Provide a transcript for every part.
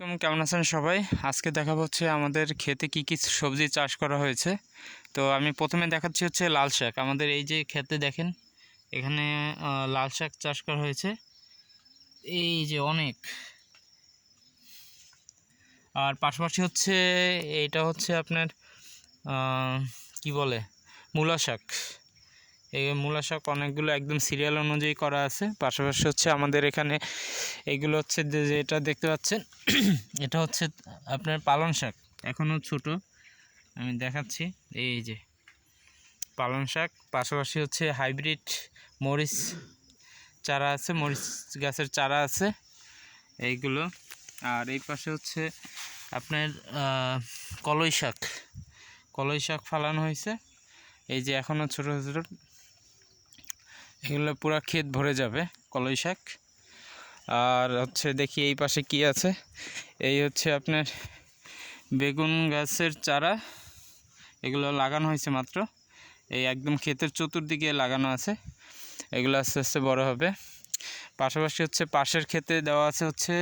কেমন আছেন সবাই? আজকে দেখা হচ্ছে আমাদের ক্ষেতে কি কি সবজি চাষ করা হয়েছে। তো আমি প্রথমে দেখাচ্ছি হচ্ছে লাল শাক। আমাদের এই যে ক্ষেতে দেখেন, এখানে লাল শাক চাষ করা হয়েছে। এই যে অনেক। আর পাশাপাশি হচ্ছে, এইটা হচ্ছে আপনার কি বলে? মূলা শাক। এই মূলা শাক অনেকগুলো একদম সিরিয়াল অনুযায়ী করা আছে। পাশাপাশি হচ্ছে আমাদের এখানে এইগুলো হচ্ছে যে- যেটা দেখতে পাচ্ছেন, এটা হচ্ছে আপনার পালং শাক, এখনও ছোট। আমি দেখাচ্ছি, এই যে পালং শাক। পাশাপাশি হচ্ছে হাইব্রিড মরিচ চারা আছে, মরিচ গাছের চারা আছে, এইগুলো। আর এই পাশে হচ্ছে আপনার কলই শাক। কলই শাক ফালানো হয়েছে। এই যে এখনও ছোটো ছোটো। এগুলো পুরো ক্ষেত ভরে যাবে, কলই শাক। আর হচ্ছে দেখি এই পাশে কি আছে। এই হচ্ছে আপনার বেগুন গাছের চারা, এগুলো লাগানো হয়েছে মাত্র। এই একদম ক্ষেতের চতুর্দিকে লাগানো আছে। এগুলো আস্তে আস্তে বড় হবে। পাশাপাশি হচ্ছে পাশের ক্ষেতে দেওয়া আছে হচ্ছে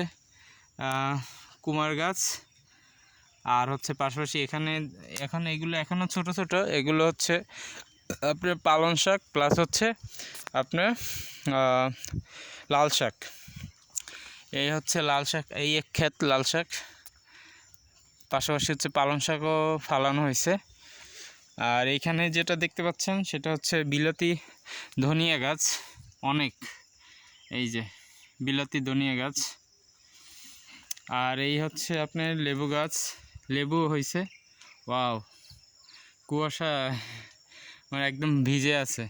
কুমার গাছ। আর হচ্ছে পাশাপাশি এখানে, এখন এগুলো এখনও ছোট ছোট। এগুলো হচ্ছে আপনার পালং শাক প্লাস হচ্ছে আপনার লাল শাক। এই হচ্ছে লাল শাক, এই এক ক্ষেত লাল শাক। পাশাপাশি হচ্ছে পালং শাকও ফালানো হয়েছে। আর এইখানে যেটা দেখতে পাচ্ছেন সেটা হচ্ছে বিলাতি ধনিয়া গাছ, অনেক। এই যে, বিলাতি ধনিয়া গাছ। আর এই হচ্ছে আপনার লেবু গাছ লেবু হয়েছে। ওয়াও, কুয়াশা। মানে একদম ভিজে আছে।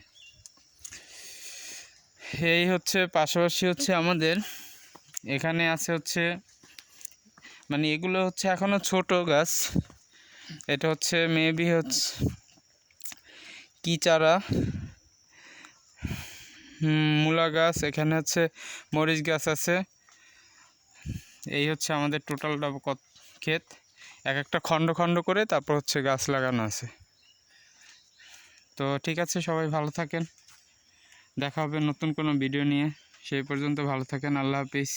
এই হচ্ছে, পাশাপাশি হচ্ছে আমাদের, এখানে আছে হচ্ছে মানে এগুলো হচ্ছে এখনও ছোট গাছ। এটা হচ্ছে মেবি হচ্ছে, কি চারা? মূলা গাছ, এখানে হচ্ছে মরিচ গাছ আছে। এই হচ্ছে আমাদের টোটালটা ক্ষেত? এক একটা খণ্ড খণ্ড করে তারপর হচ্ছে গাছ লাগানো আছে। তো ঠিক আছে, সবাই ভালো থাকেন। দেখা হবে নতুন কোনো ভিডিও নিয়ে। সেই পর্যন্ত ভালো থাকেন, আল্লাহ হাফিজ।